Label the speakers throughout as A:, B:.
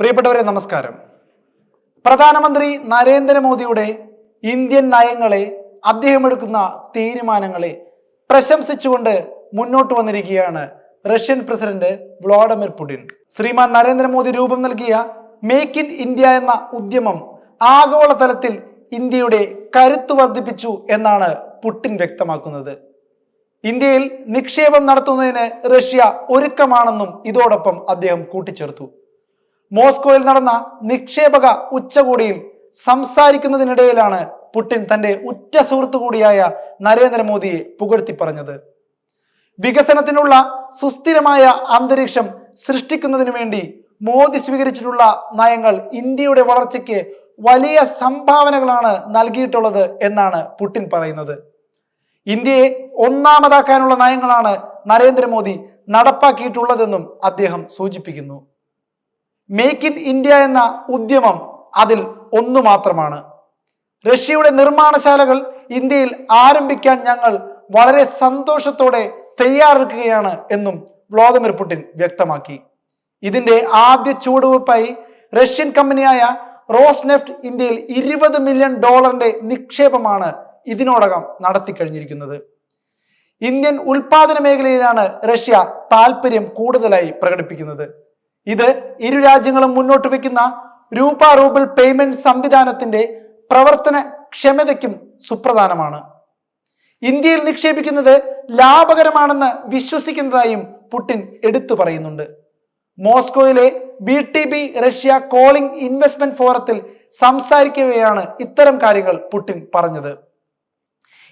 A: പ്രിയപ്പെട്ടവരെ നമസ്കാരം. പ്രധാനമന്ത്രി നരേന്ദ്രമോദിയുടെ ഇന്ത്യൻ നയങ്ങളെ അദ്ദേഹം എടുക്കുന്ന തീരുമാനങ്ങളെ പ്രശംസിച്ചുകൊണ്ട് മുന്നോട്ട് വന്നിരിക്കുകയാണ് Russian president Vladimir Putin. Shriman Narendra Modi രൂപം നൽകിയ മേക്ക് ഇൻ ഇന്ത്യ എന്ന ഉദ്യമം ആഗോളതലത്തിൽ ഇന്ത്യയുടെ കരുത്ത് വർദ്ധിപ്പിച്ചു എന്നാണ് പുടിൻ വ്യക്തമാക്കുന്നത്. ഇന്ത്യയിൽ നിക്ഷേപം നടത്തുന്നതിന് റഷ്യ ഒരുക്കമാണെന്നും ഇതോടൊപ്പം അദ്ദേഹം കൂട്ടിച്ചേർത്തു. മോസ്കോയിൽ നടന്ന നിക്ഷേപക ഉച്ചകോടിയിൽ സംസാരിക്കുന്നതിനിടയിലാണ് പുടിൻ തന്റെ ഉറ്റ സുഹൃത്തു കൂടിയായ നരേന്ദ്രമോദിയെ പുകഴ്ത്തി പറഞ്ഞത് വികസനത്തിനുള്ള സുസ്ഥിരമായ അന്തരീക്ഷം സൃഷ്ടിക്കുന്നതിനു വേണ്ടി മോദി സ്വീകരിച്ചിട്ടുള്ള നയങ്ങൾ ഇന്ത്യയുടെ വളർച്ചയ്ക്ക് വലിയ സംഭാവനകളാണ് നൽകിയിട്ടുള്ളത് എന്നാണ് പുടിൻ പറയുന്നത്. ഇന്ത്യയെ ഒന്നാമതാക്കാനുള്ള നയങ്ങളാണ് നരേന്ദ്രമോദി നടപ്പാക്കിയിട്ടുള്ളതെന്നും അദ്ദേഹം സൂചിപ്പിക്കുന്നു. മേക്ക് ഇൻ ഇന്ത്യ എന്ന ഉദ്യമം അതിൽ ഒന്നു മാത്രമാണ്. റഷ്യയുടെ നിർമ്മാണശാലകൾ ഇന്ത്യയിൽ ആരംഭിക്കാൻ ഞങ്ങൾ വളരെ സന്തോഷത്തോടെ തയ്യാറെടുക്കുകയാണ് എന്നും വ്ളാദിമിർ പുടിൻ വ്യക്തമാക്കി. ഇതിന്റെ ആദ്യ ചുവടുവയ്പായി റഷ്യൻ കമ്പനിയായ റോസ് നെഫ്റ്റ് ഇന്ത്യയിൽ ഇരുപത് മില്യൺ ഡോളറിന്റെ നിക്ഷേപമാണ് ഇതിനോടകം നടത്തി കഴിഞ്ഞിരിക്കുന്നത്. ഇന്ത്യൻ ഉൽപാദന മേഖലയിലാണ് റഷ്യ താല്പര്യം കൂടുതലായി പ്രകടിപ്പിക്കുന്നത്. ഇത് ഇരു രാജ്യങ്ങളും മുന്നോട്ട് വയ്ക്കുന്ന രൂപ റൂബിൾ പേയ്മെന്റ് സംവിധാനത്തിന്റെ പ്രവർത്തന ക്ഷമതയ്ക്കും സുപ്രധാനമാണ്. ഇന്ത്യയിൽ നിക്ഷേപിക്കുന്നത് ലാഭകരമാണെന്ന് വിശ്വസിക്കുന്നതായും പുടിൻ എടുത്തു പറയുന്നുണ്ട്. മോസ്കോയിലെ B T B Russia calling investment ഫോറത്തിൽ സംസാരിക്കുകയാണ് ഇത്തരം കാര്യങ്ങൾ പുടിൻ പറഞ്ഞത്.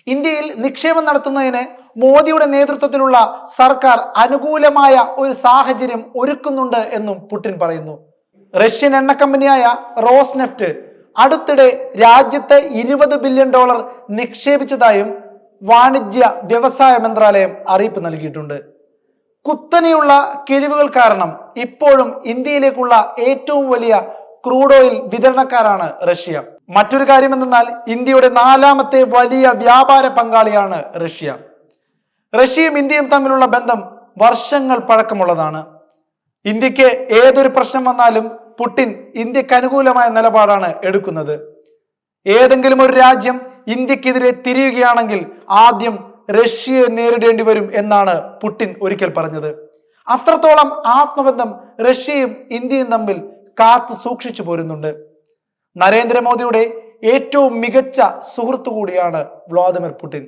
A: ഇന്ത്യയിൽ നിക്ഷേപം നടത്തുന്നതിന് മോദിയുടെ നേതൃത്വത്തിലുള്ള സർക്കാർ അനുകൂലമായ ഒരു സാഹചര്യം ഒരുക്കുന്നുണ്ട് എന്നും പുടിൻ പറയുന്നു. റഷ്യൻ എണ്ണ കമ്പനിയായ റോസ്നെഫ്റ്റ് അടുത്തിടെ രാജ്യത്തെ ഇരുപത് ബില്യൺ ഡോളർ നിക്ഷേപിച്ചതായും വാണിജ്യ വ്യവസായ മന്ത്രാലയം അറിയിപ്പ് നൽകിയിട്ടുണ്ട്. കുത്തനെയുള്ള കിഴിവുകൾ കാരണം ഇപ്പോഴും ഇന്ത്യയിലേക്കുള്ള ഏറ്റവും വലിയ ക്രൂഡ് ഓയിൽ വിതരണക്കാരാണ് റഷ്യ. മറ്റൊരു കാര്യം എന്തെന്നാൽ ഇന്ത്യയുടെ നാലാമത്തെ വലിയ വ്യാപാര പങ്കാളിയാണ് റഷ്യ. റഷ്യയും ഇന്ത്യയും തമ്മിലുള്ള ബന്ധം വർഷങ്ങൾ പഴക്കമുള്ളതാണ്. ഇന്ത്യയ്ക്ക് ഏതൊരു പ്രശ്നം വന്നാലും പുടിൻ ഇന്ത്യയ്ക്ക് അനുകൂലമായ നിലപാടാണ് എടുക്കുന്നത്. ഏതെങ്കിലും ഒരു രാജ്യം ഇന്ത്യക്കെതിരെ തിരിയുകയാണെങ്കിൽ ആദ്യം റഷ്യയെ നേരിടേണ്ടി വരും എന്നാണ് പുടിൻ ഒരിക്കൽ പറഞ്ഞത്. അത്രത്തോളം ആത്മബന്ധം റഷ്യയും ഇന്ത്യയും തമ്മിൽ കാത്തു സൂക്ഷിച്ചു പോരുന്നുണ്ട്. നരേന്ദ്രമോദിയുടെ ഏറ്റവും മികച്ച സുഹൃത്തു കൂടിയാണ് വ്ളാദിമിർ പുടിൻ